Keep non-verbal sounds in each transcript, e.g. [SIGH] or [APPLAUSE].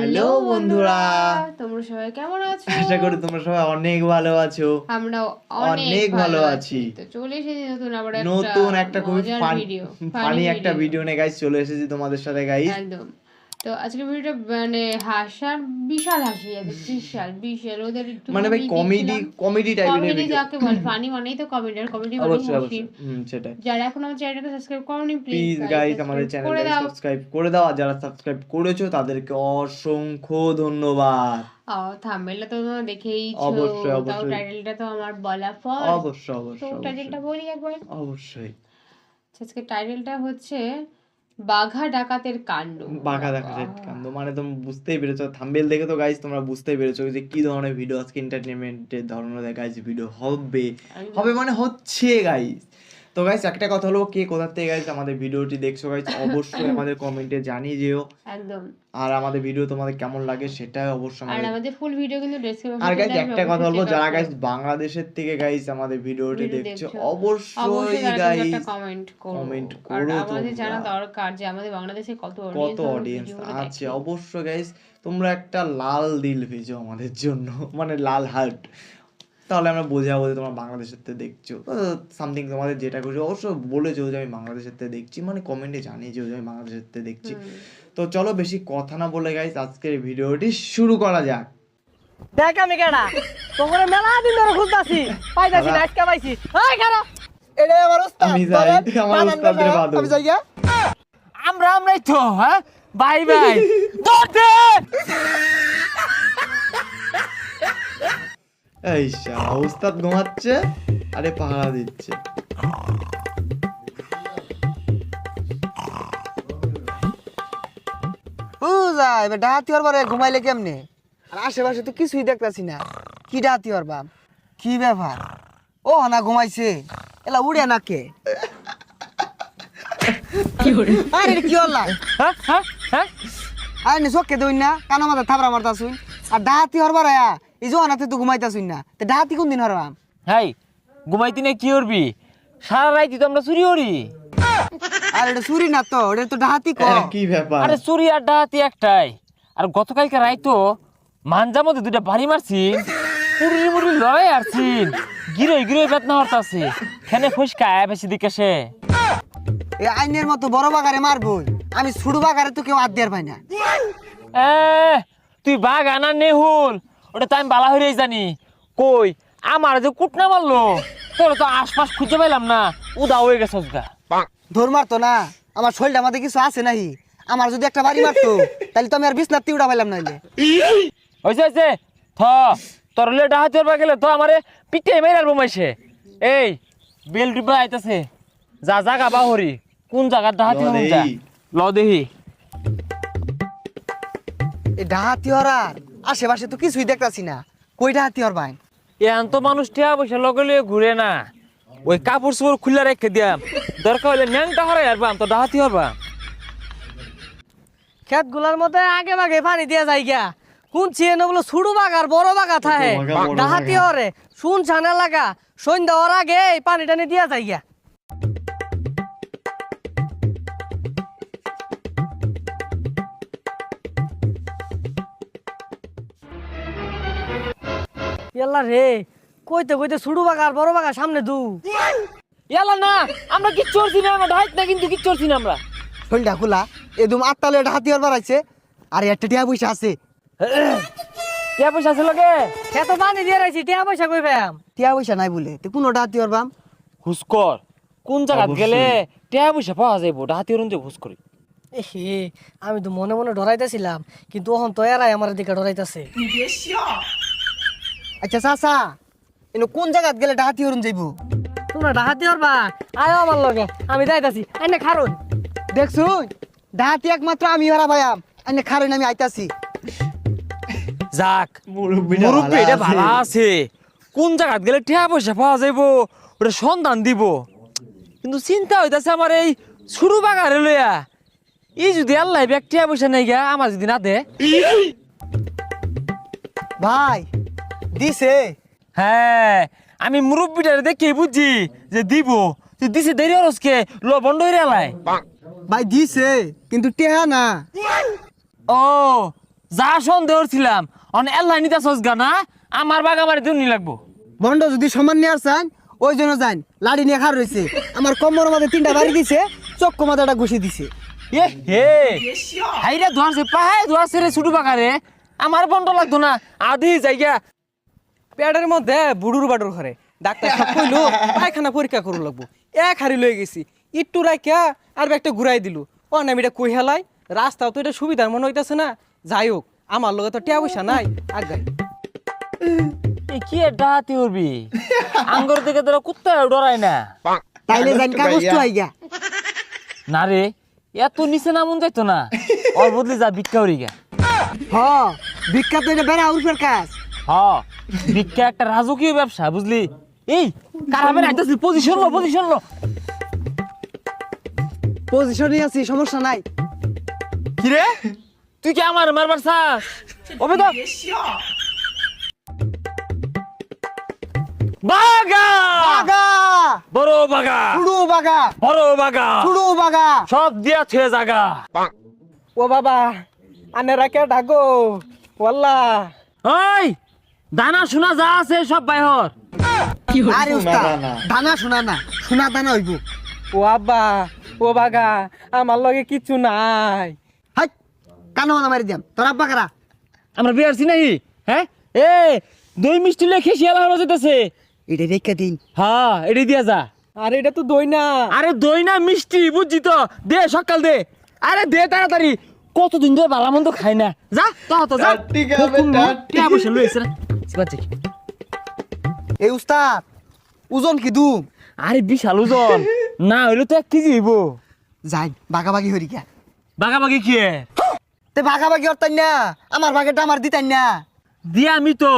Hello বন্ধুরা। তোমরা সবাই কেমন আছো? আশা করি তোমরা সবাই অনেক ভালো আছো। আমরা অনেক ভালো আছি। তো চলে এসেছি নতুন আবার একটা নতুন একটা খুবই ভিডিও ফানি একটা ভিডিও নিয়ে গাইস চলে এসেছি তোমাদের সাথে গাইস একদম। তো আজকে ভিডিওটা মানে হাসার বিশাল হাসি বিশাল বিশাল। ওদের একটু মানে ভাই কমেডি কমেডি টাইপের কমেডি যাকে বলে ফানি মানেই তো কমেডি আর কমেডি মানে অবশ্যই সেটাই। যারা এখন আমার চ্যানেলটাকে সাবস্ক্রাইব করনি প্লিজ গাইস আমাদের চ্যানেলটাকে সাবস্ক্রাইব করে দাও আর যারা সাবস্ক্রাইব করেছ তাদেরকে অসংখ্য ধন্যবাদ। থাম্বনেলটা তো তোমরা দেখেইছো অবশ্যই, অবশ্যই। টাইটেলটা তো আমার বলা অবশ্যই তো অবশ্যই। টাইটেলটা বলি একবার। অবশ্যই। আজকে টাইটেলটা হচ্ছে বাঘা ডাকাতের কাণ্ড। বাঘা ডাকাতের কাণ্ড মানে তুমি বুঝতেই পেরেছ। থাম্বেল দেখে তো গাইজ তোমরা বুঝতেই পেরেছ যে কি ধরনের ভিডিও আজকে এন্টারটেনমেন্টের ধরনের গাইজ ভিডিও হবে। হবে মানে হচ্ছে গাইস তো গাইস একটা কথা হলো কে কোথা থেকে গাইস আমাদের ভিডিওটি দেখছ গাইস [LAUGHS] অবশ্যই আমাদের কমেন্টে জানিয়ে যেও। একদম। আর আমাদের ভিডিও তোমাদের কেমন লাগে সেটা অবশ্যই আর আমাদের ফুল ভিডিও কিন্তু ডেসক্রিপশনে আর গাইস একটা কথা বলব যারা গাইস বাংলাদেশের থেকে গাইস আমাদের ভিডিওটি দেখছ অবশ্যই গাইস কমেন্ট করো। আর করো আমাদের জানা দরকার যে আমাদের বাংলাদেশে কত কত অডিয়েন্স অডিয়েন্স আছে অবশ্যই গাইস তোমরা একটা লাল দিল ভেজো আমাদের জন্য মানে লাল হার্ট তাহলে আমরা বোঝাবো যে তোমরা বাংলাদেশের থেকে দেখছ সামথিং তোমাদের যেটা করছ অবশ্য বলেছ যে আমি বাংলাদেশের থেকে দেখছি মানে কমেন্টে জানিয়েছো যে আমি বাংলাদেশের থেকে দেখছি তো চলো বেশি কথা না বলে গাইস আজকের ভিডিওটি শুরু করা যাক। দেখ আমি কেডা? তোমরা মেলা দিন ধরে খুঁজতাছি। পাইতাছি না আজকে পাইছি। এটা আমার উস্তাদ আমি যাই, আমার উস্তাদের বাদল। আমি যাই আমরা আমরাই তো হ্যাঁ? Bye bye. [LAUGHS] দৌড় এই শালা উস্তাদ ঘুমাচ্ছে? আরে পাহারা দিচ্ছে। এবার ডাহাতি হরবার ঘুমাইলে কেমনে? আর আশেপাশে তো কিছুই দেখতাছি না। কি ডাহাতি হরবাম কি ব্যাপার? ও না ঘুমাইছে। এলা উড়ে না কে? আরে কি হল্লা হ্যাঁ হ্যাঁ হ্যাঁ। আরে চোখকে দই না কানো মাথা থাবরা মারতাছুন আর ডাহাতি হরবার আয়া এই জোহানাতে তো ঘুমাইতাছুন না। তো ডাহাতি কোন দিন হরবাম হাই ঘুমাইতি না কি করবি? সারা রাইতি তো আমরা চুরি করি। আর এটা চুরি না তো এটা তো ডাহাতি ক কি ব্যাপার? আরে চুরি আর ডাহাতি একটাই। আর গতকালকে রাইতো মানজা মধ্যে দুইটা বাড়ি মারছি পুরি মুড়ি লড়াই আরছিন গিরোই গিরোই বেতনা হরতাছে। খেনে ফুসকা আয়া বেশি দিকে সে। এই আইনের মতো বড় বাগারে মারবই। আমি ছোট বাগারে তো কেউ আদ দেয়ার পাই না। এ তুই বাঘ আনার নেহুল। ওটা তো আমি বালা হয়ে জানি। কই আমার যে কুটনা মারলো তোর তো আশপাশ খুঁজে পাইলাম না উদা হয়ে গেছে গা ধর মারতো না আমার শরীরটা আমাদের কিছু আছে নাহি। আমার যদি একটা বাড়ি মারতো তাহলে তো আমি আর বিছনার তিউড়া পাইলাম নাইলে। হয়েছে হয়েছে থ তোর লেটা হাতে বা গেলে তো আমারে পিঠে মেরে আলবো মাইছে। এই বেল ডিব্বা আইতাছে। যা জাগা বাহরি কোন জায়গার ডাহাতি ল হরুন যা। ল দেহি। এই ডাহাতি হরার। আশেপাশে তো কিছুই দেখতাছি না। কই ডাহাতি হর ভাই? এখন তো মানুষ টিয়া পয়সা লগে লগে ঘুরে না। ওই কাপড় চোপড় খুলে রেখে দিয়াম দরকার হলে ন্যাংটা হরাই আরবাম তো ডাহাতি হরবা ক্ষেতগুলার মধ্যে আগে ভাগে পানি দিয়া যায় গিয়া। কোন চিয়ে বলো ছুড়ু বাগার বড় বাগা থাহে ডাহাতি। হরে শুন ছানা লাগা সন্ধ্যা হওয়ার আগে এই পানি টানি দিয়া যায় গিয়া। ইয়াল্লা রে কইতে কইতে ছুড়ু বাগার বড় বাগা সামনে দু। ইয়ালা না আমরা কিচ্ছু করছি না আমরা ডাহাত না কিন্তু কিচ্ছু করছি না আমরা। খোলা এদম ডাহাতি হর বাড়াইছে আর একটা টিয়া পয়সা আছে। টিয়া পয়সা আছে লগে পানি দিয়ে রাখছি টিয়া পয়সা কই পাম টিয়া পয়সা নাই বলে তো কোনো ডাহাতি হরবাম? হুসকর কোন জায়গাত গেলে টিয়া পয়সা পাওয়া যাইব ডাহাতি হরুন যে হুস করি। এহে আমি তো মনে মনে ডরাইতেছিলাম কিন্তু ওহন তো এরাই আমার দিকে ডরাইতেছে। আচ্ছা চাচা এনে কোন জায়গাত গেলে ডাহাতি হরুন যাইব? তোমরা ডাহাতি হরবা? আয় আমার লগে আমি যাইতাছি। এনে খারুন দেখছুন ডাহাতি একমাত্র আমি হরা ভাইয়াম এনে খারুন আমি আইতাছি। যাক মুরব্বিটা মুরব্বী ভালো এটা আছে। ভালো আছে। কোন জায়গাত গেলে টিয়া পয়সা পাওয়া যাইব? ওটা সন্ধান দিব। কিন্তু চিন্তা হইতাছে আমার এই শুরু বাগারে লইয়া। এই যদি আল্লাহ ব্যাগ টিয়া পয়সা নাই গা আমার যদি না দে। ভাই দিছে? হ্যাঁ আমি মুরব্বীটারে দেখে বুঝছি যে দিব। তুই দিছে দেরি হরসকে ল বন্ধ হয়ে এলাই ভাই দিছে কিন্তু টেহা না। ও যা সন্দেহ ছিলাম অন এল্লাই নিতে গা না? আমার বাগা বাড়ি দুনি লাগবো। বন্ড যদি সমান নিয়ে আসছেন ওই জন্য যান লাড়ি নিয়ে খার রয়েছে আমার কম্বর মাঝে তিনটা বাড়ি দিছে চক্কু মাথাটা ঘুষি দিছে। এ হে হাইরে ধোয়াছে পাহাই ধোয়াছে রে ছুটু বাগারে আমার বন্ধ লাগতো না আদি জায়গা। পেটের মধ্যে বুড়ুর বাডুর ঘরে। ডাক্তার সব কইলো পায়খানা পরীক্ষা করু লাগবো। এক হারি লয়ে গেছি। একটু রাখিয়া আর একটা ঘুরাই দিলু। ও না আমি এটা কই হেলাই? রাস্তাও তো এটা সুবিধার মনে হইতাছে না। যাই হোক আমার লগে তো টিয়া পয়সা নাই আর গাই এ কি ডাহাতি উড়বি? আঙ্গর থেকে তোরা কুত্তা ডরাই না। তাইলে যান কাগজ তো আইগা না রে এত নিচে নামুন যাইতো না। ওর বদলে যা ভিক্ষা উড়ি গা হ বিখ্যাত এটা বেড়া উর্ফের কাজ। হ। ভিক্ষা একটা রাজকীয় ব্যবসা বুঝলি? এই কারামের আইতাছি পজিশন লো পজিশন লো। পজিশনে আছি সমস্যা নাই। কি রে তুই কি আমার মারবার চাস? ওবে তো বাগা! বাগা! বড় বাগা। ছুড়ু বাগা। বড় বাগা। বাগা। সব দিয়া ছুঁয়ে জাগা। ও বাবা আনে কে ডাকো। ওয়াল্লা। ওই দানা শোনা যা আছে সব বাইহর আরে উস্তাদ দানা। শোনা না শোনা দানা হইব। ও আব্বা ও বাগা আমার লগে কিচ্ছু নাই। হাই কানো মানা মারি দিয়াম তোর আব্বা কারা? আমরা বিয়ার নাই হ্যাঁ? এ দই মিষ্টি লেখে শিয়ালা হওয়া যেতেছে। এটা রেখে দিন। হ্যাঁ এটি দিয়া যা। আরে এটা তো দই না। আরে দই না মিষ্টি বুঝছি তো। দে সকাল দে। আরে দে তাড়াতাড়ি। কতদিন ধরে বালা মন্দ খাই না। যা তো যা। টাট্টি খাবে, সিবাচ্ছি এই উস্তাদ ওজন কি দুম? আরে বিশাল ওজন। না হইলে তো এক কেজি হইব। যাই বাগাবাগি হরি গা। বাগাবাগি কি তে বাগাবাগি হরতাই না আমার বাগেটা আমার দিতাই না। দিয়া আমি তো।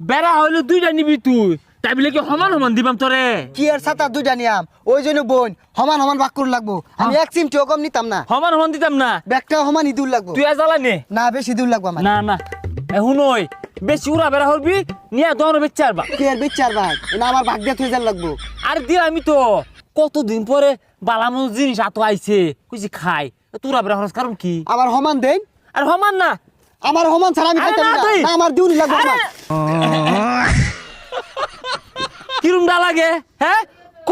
বেড়া হইলে দুইটা নিবি তুই। তাই বলে কি সমান সমান দিবাম তোরে? কি আর সাতা দুইটা নিয়াম? ওই জন্য বোন সমান সমান বাক করুন লাগবো। আমি এক চিমটিও কম নিতাম না। সমান সমান দিতাম না। ব্যাগটাও সমান ইদুর লাগবো। তুই আর জ্বালা নে। না বেশি দূর লাগবো না না। এখন ওই বেশি উড়া বেড়া হরবি নিয়ে দোনো বেচে আরবা কি আর বিচার ভাই না আমার ভাগ দিয়ে লাগবো। আর আমি তো। কতদিন পরে বালামো জিনিস আতো আইছে কইছি খাই? তোরা বেড়া কারণ কি? আমার সমান দেন। আর সমান না। আমার সমান ছাড়া আমি আরে খাইতাম না না। তুই। না, আমার দিউনি লাগবো আমার কিরম দা লাগে হ্যাঁ?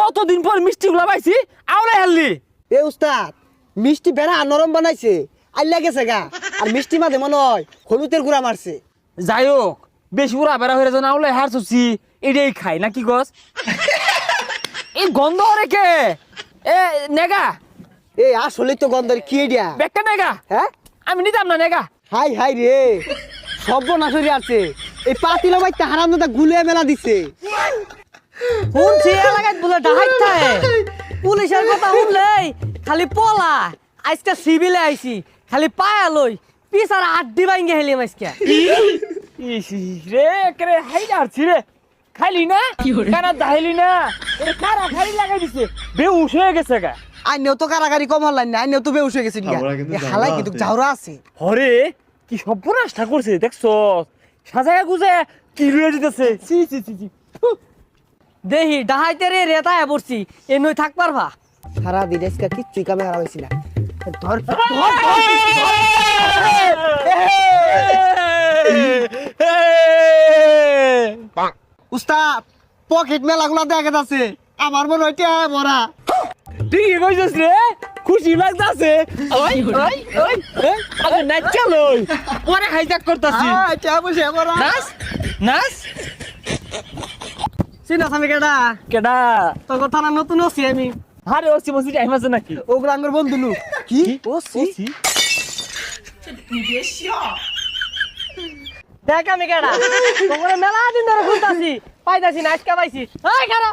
কতদিন পর মিষ্টি গুলা পাইছি আওলাই হাল্লি এ উস্তাদ মিষ্টি বেড়া নরম বানাইছে। আল্লা গেছে গা। আর মিষ্টি মাঝে মনে হয় হলুদের গুড়া মারছে। যাই হোক বেশি উড়া বেড়া হয়ে যেন আওলাই হার চুছি এটাই খাই নাকি গছ? [LAUGHS] এই গন্ধ রেখে এ নেগা। এ আসলে তো গন্ধের কি দিয়া বেকটা নেগা? হ্যাঁ? আমি নিতাম না নেগা। হাই হাই রে। সব সর্বনাশরি আছে এই পাতিলা বাইতে হারাম দাদা গুলে মেলা দিছে। শুনছি এলাকায় বলে ডাহাই থাকে পুলিশের কথা শুনলেই খালি পলা। আজকে সিভিলে আইছি খালি পায়া লই। পিছার আড্ডি বাইঙ্গে হেলিম আজকে ইস রে করে হাই ডারছি রে। খাইলি না? কানা দাইলি না? কারা খাই লাগাই দিছে। বেউস হয়ে গেছে গা। আইনেও তো কারাগারি কম হল্লাই না আইনেও তো বেউস হয়ে গেছে কিন্তু হালাই কিন্তু। জাউরা আছে। হরে কি সর্বনাশটা করছে দেখছ? সাজায় গুজে কি লুয়ে দিতেছে সি সি সি সি দেহি ডাহাইতে রে রেতায় পড়ছি। এ নই থাক পারবা। সারা দিন আজকে কিচ্ছুই কামে হারা হয়েছি না। ধর। উস্তাদ পকেট মেলাগুলা দেখা যাচ্ছে। আমার মনে হয় টিয়া ভরা। ঠিকই কইছিস রে খুশি লাগতাছে। ওই ওই ওই। আরে নাচ পরে হাইজাক করতাছি। আয়, টিয়া বসে ভরা। নাচ? নাচ? চিনা আমি কেডা? কেডা? তোর কথা না নতুন আছি আমি। আরে ওসি মসি টাইম আছে নাকি? ওগুলো আমার বন্ধু লু কি? ও সি দেখ আমি কেডা? তোমরা মেলা দিন ধরে ঘুরতাছি পাইতাছি না আজকে পাইছি। এই খারা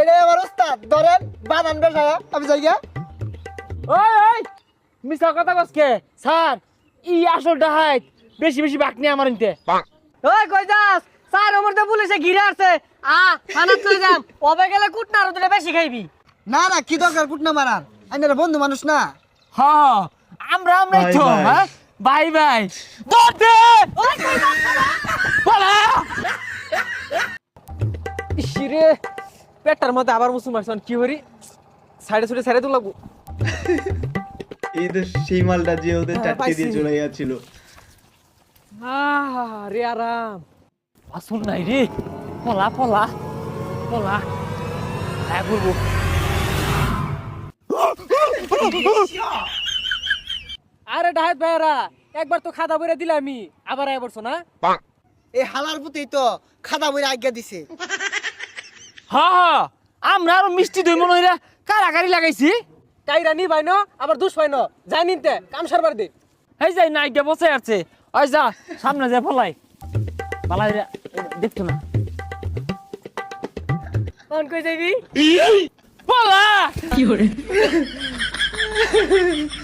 এটা আমার উস্তাদ ধরেন বানান বেসায়া আমি যাই গিয়া। ওই ওই মিছা কথা কসকে স্যার ই আসল ডাহাইত বেশি বেশি বাকনি আমার ইনতে। ওই কই যাস? স্যার আমার তো পুলিশে ঘিরে আসছে। আ থানা চলে যাম। ওবে গেলে কুটনা আর তোরা বেশি খাইবি। না না কি দরকার কুটনা মারার? আমি বন্ধু মানুষ না। হ্যাঁ আমরা আমরাই তো হ্যাঁ? Bye bye. দৌড় পালা! ইসিরে পেটার মধ্যে আবার মুসুম মারছন কি করি সাইডে সুইডে সাইডে তো লাগবো এই তো সেই মালটা যে ওদের হ্যাঁ, চারটে দিয়ে চলে যাচ্ছিল। রে আরাম। আসুন নাই রে। পলা পলা। পলা। হ্যাঁ করব আরে ডাহাত ভাইয়ারা একবার তো খাদা বইরা দিলামি আবার আয় বলছো না? এই হালার পুতেই তো খাদা বইরে আজ্ঞা দিছে। হা হা আমরা আরও মিষ্টি দই মনে হইরা কারাকারি লাগাইছি। কাইরা নি ভাই ন আবার দুষ পাই ন যাই নিতে কাম সারবার দে। এই যাই না এটা বসে আছে ওই যা সামনে যা ফলাই। পালাই দেখতো না? কোন কই যাবি? পলা! [LAUGHS]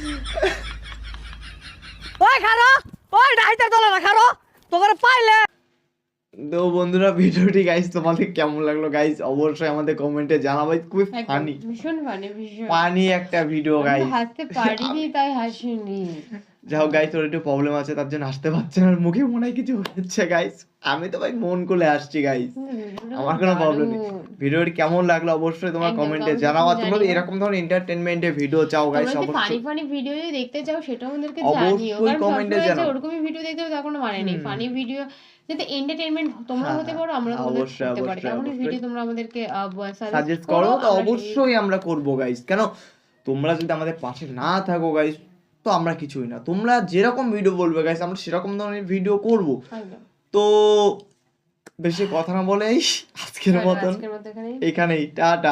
ওই খারো ওই ডাইতে দলে না খারো তোকে পাইলে। তো বন্ধুরা ভিডিওটি গাইস তোমাদের কেমন লাগল? গাইস অবশ্যই আমাদের কমেন্টে জানাবে। খুবই ফানি ভীষণ ফানি ভীষণ। ফানি একটা ভিডিও গাইস হাসতে পারিনি তাই হাসিনি। যাই হোক গাইস ওর একটু প্রবলেম আছে তার জন্য আসতে পারছে না। আর মুখে মনে হয় কিছু হচ্ছে গাইস আমি তো ভাই মন করে আসছি গাইস আমার কোনো প্রবলেম নেই। ভিডিওটি কেমন লাগল অবশ্যই তোমার কমেন্টে জানাও আর তোমরা। এরকম ধরনের এন্টারটেনমেন্টের ভিডিও চাও গাইস যদি ফানি ফানি ভিডিও যদি দেখতে চাও সেটাও আমাদেরকে জানিও। সবসময় যে জানাও। ওরকমই ভিডিও দেখতে হবে তার কোনো মানে নেই। ফানি ভিডিও যাতে এন্টারটেইনমেন্ট তোমরা হ্যাঁ, হতে পারো আমরা হ্যাঁ, অবশ্যই, করতে পারি। অবশ্যই, এমন অবশ্যই। ভিডিও তোমরা আমাদেরকে সাজেস্ট সাজেস্ট করো তো অবশ্যই আমরা করব গাইস কেন? তোমরা যদি আমাদের পাশে না থাকো গাইস তো আমরা কিছুই না। তোমরা যেরকম ভিডিও বলবে গাইস আমরা সেরকম ধরনের ভিডিও করব। তো বেশি কথা না বলেই আজকের মতন। এখানেই। এখানেই টাটা।